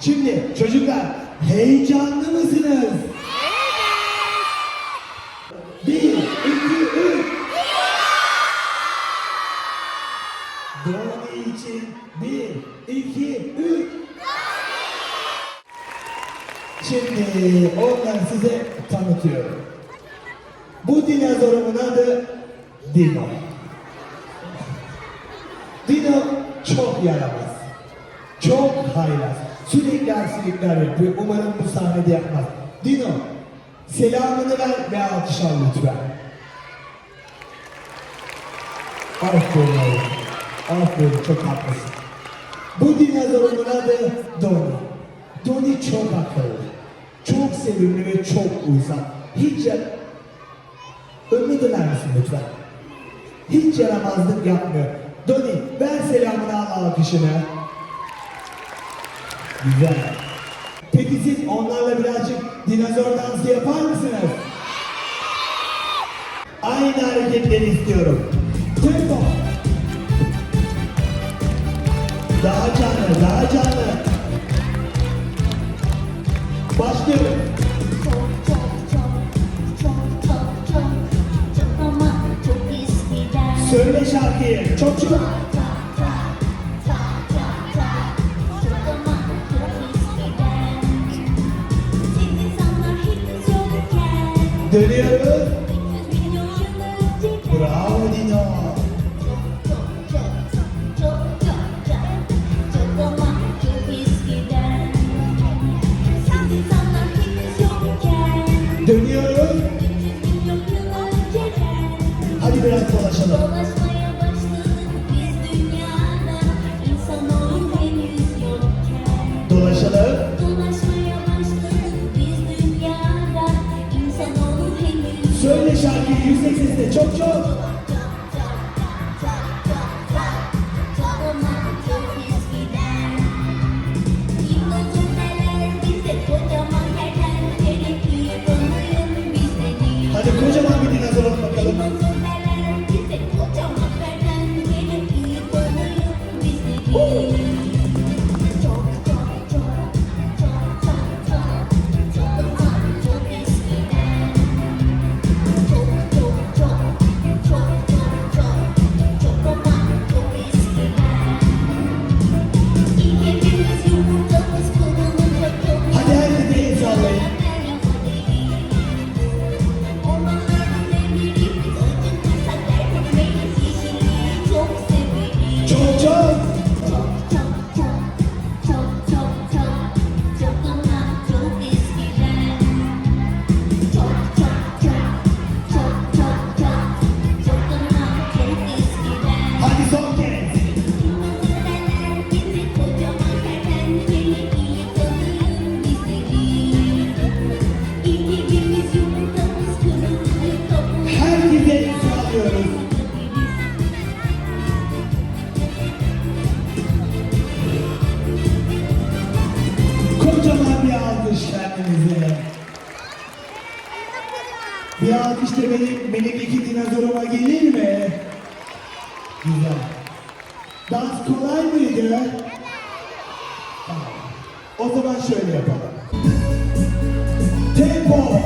Şimdi çocuklar heyecanlı mısınız? Bir, iki, üç. Doğru için bir, iki, üç. Şimdi onları size tanıtıyorum. Bu dinozorumun adı Dino. Dino çok yaramaz. Çok haylaz. Sürekli aksilikler yapıyor. Umarım bu sahnede yapmaz. Dino, selamını ver ve alkış al lütfen. Aferin. Aferin, çok haklısın. Bu dinozorumun adı Donnie. Donnie çok akıllı. Çok sevimli ve çok uysal. Hiç ya... Önüne döner misin lütfen? Hiç yaramazlık yapmıyor. Donnie, ver selamını al alkışını. Güzel. Peki siz onlarla birazcık dinozor dansı yapar mısınız? Aynı hareketleri istiyorum. Tempo. Daha canlı, daha canlı. Başlıyoruz. Söyle şarkıyı. Çok çok. Senior. Bravo. Hadi kocaman bir dinozor bakalım. Alkış da benim, benim iki dinozoruma gelir mi? Güzel. Dans kolay mıydı? Tamam. O zaman şöyle yapalım. Tempo.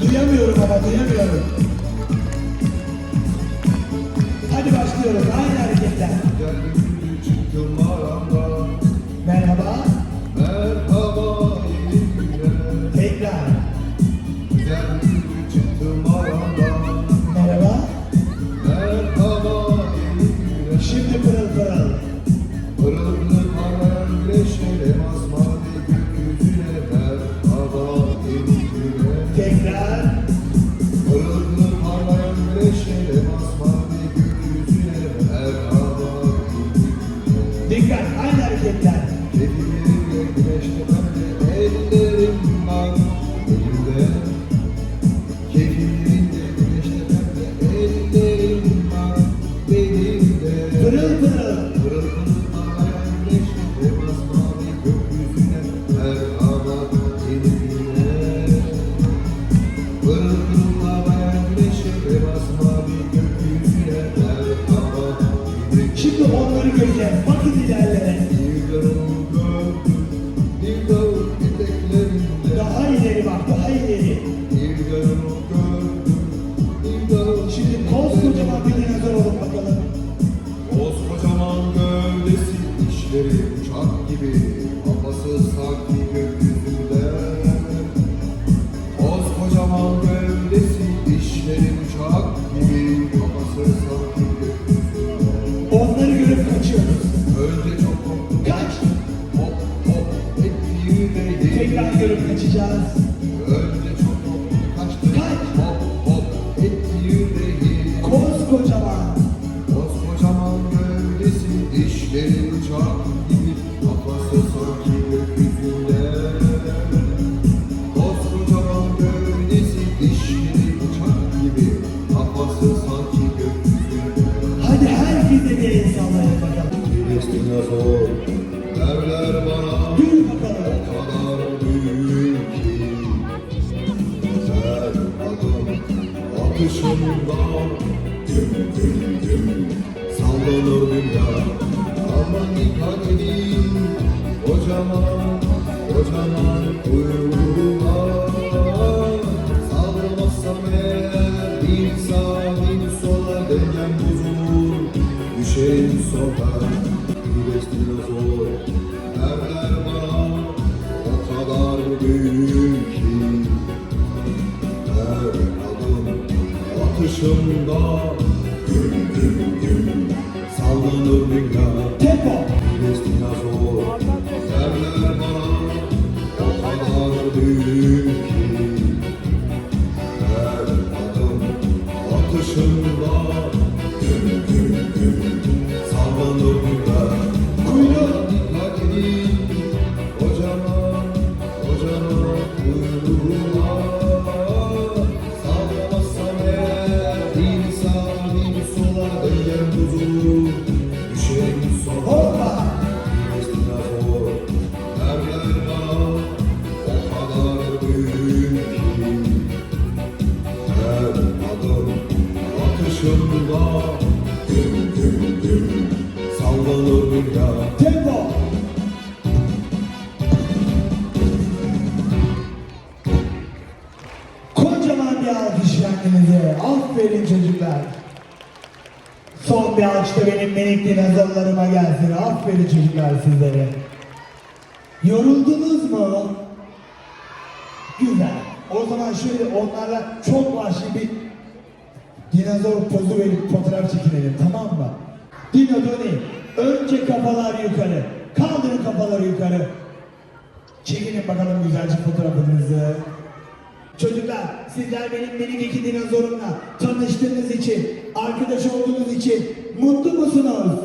Duyamıyorum ama duyamıyorum. Hadi başlıyoruz. Aynı hareketler. Geldim down to the Şimdi koskocaman bir dinozor olun bakalım. Koskocaman gövdesi, dişleri uçak gibi, kafası sanki gökyüzünde. Koskocaman gövdesi, dişleri uçak gibi, kafası sanki gökyüzünde. Onları görüp kaçıyoruz. Önce çok korktum. Kaç! Hop hop, hep yürüdeydi. Tekrar görüp kaçacağız. Önce Sallanır dünya Aman dikkat edin Kocaman Kocaman kuyruğuna Sallamazsam eğer Bir sağa bir sola Dengem bozulur Düşerim sokağa atışımda Güm güm güm bir alkış kendinize. Aferin çocuklar. Son bir alkış da benim minik dinozorlarıma gelsin. Aferin çocuklar sizlere. Yoruldunuz mu? Güzel. O zaman şöyle onlarla çok vahşi bir dinozor pozu verip fotoğraf çekinelim tamam mı? Dino Doni, önce kafalar yukarı. Kaldırın kafaları yukarı. Çekinin bakalım güzelce fotoğrafınızı. Çocuklar sizler benim minik iki dinozorumla tanıştığınız için, arkadaş olduğunuz için mutlu musunuz?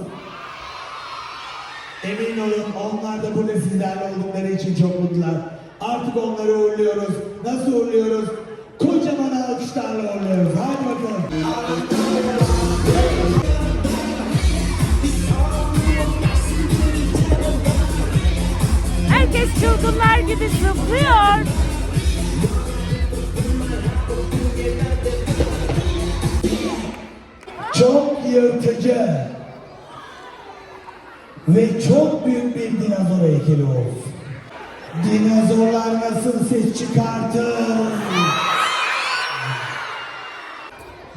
Emin olun onlar da burada sizlerle oldukları için çok mutlular. Artık onları uğurluyoruz. Nasıl uğurluyoruz? Kocaman alkışlarla uğurluyoruz. Hadi bakalım. Herkes çılgınlar gibi zıplıyor. Çok yırtıcı ve çok büyük bir dinozor heykeli olsun. Dinozorlar nasıl ses çıkartır?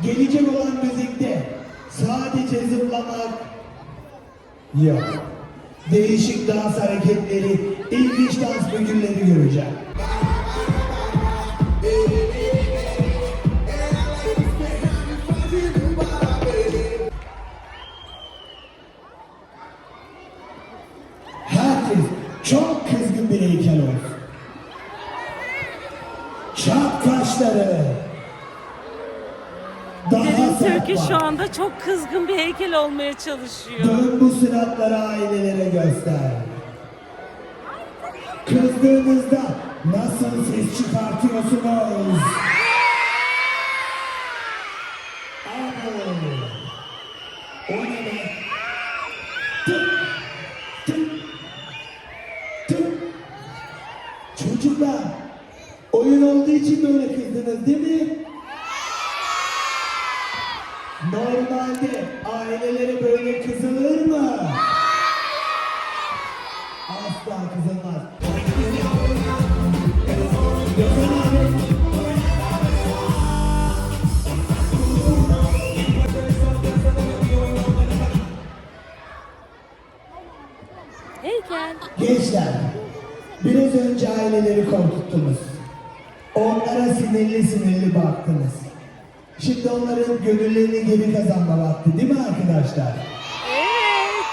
Gelecek olan müzikte sadece zıplamak yok. Değişik dans hareketleri, ilginç dans figürleri göreceğim. Bak. şu anda çok kızgın bir heykel olmaya çalışıyor. Dön bu suratları ailelere göster. Kızdığınızda nasıl ses çıkartıyorsunuz? O ne be? Tık. Çocuklar, oyun olduğu için böyle kızdınız değil mi? Abi. Heykel. Gençler, biraz önce aileleri korkuttunuz. Onlara sinirli sinirli baktınız. Şimdi onların gönüllerini geri kazanma vakti değil mi arkadaşlar? Evet.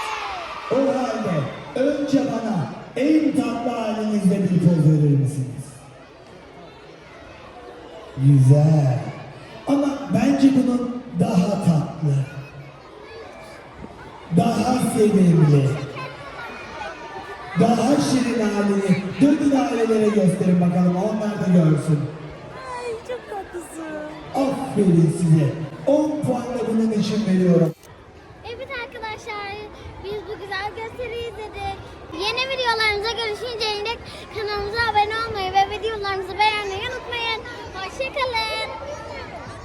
O halde önce bana en tatlı halinizde bir poz verir misiniz? Güzel. Ama bence bunun daha tatlı. Daha sevimli. Daha şirin halini dördün ailelere gösterin bakalım onlar da görsün. Ay çok tatlısın. Aferin size. 10 puan da bunun için veriyorum. Evet arkadaşlar, biz bu güzel gösteriyi izledik. Yeni videolarımıza görüşünceye dek kanalımıza abone olmayı ve videolarımızı beğenmeyi unutmayın. Hoşçakalın.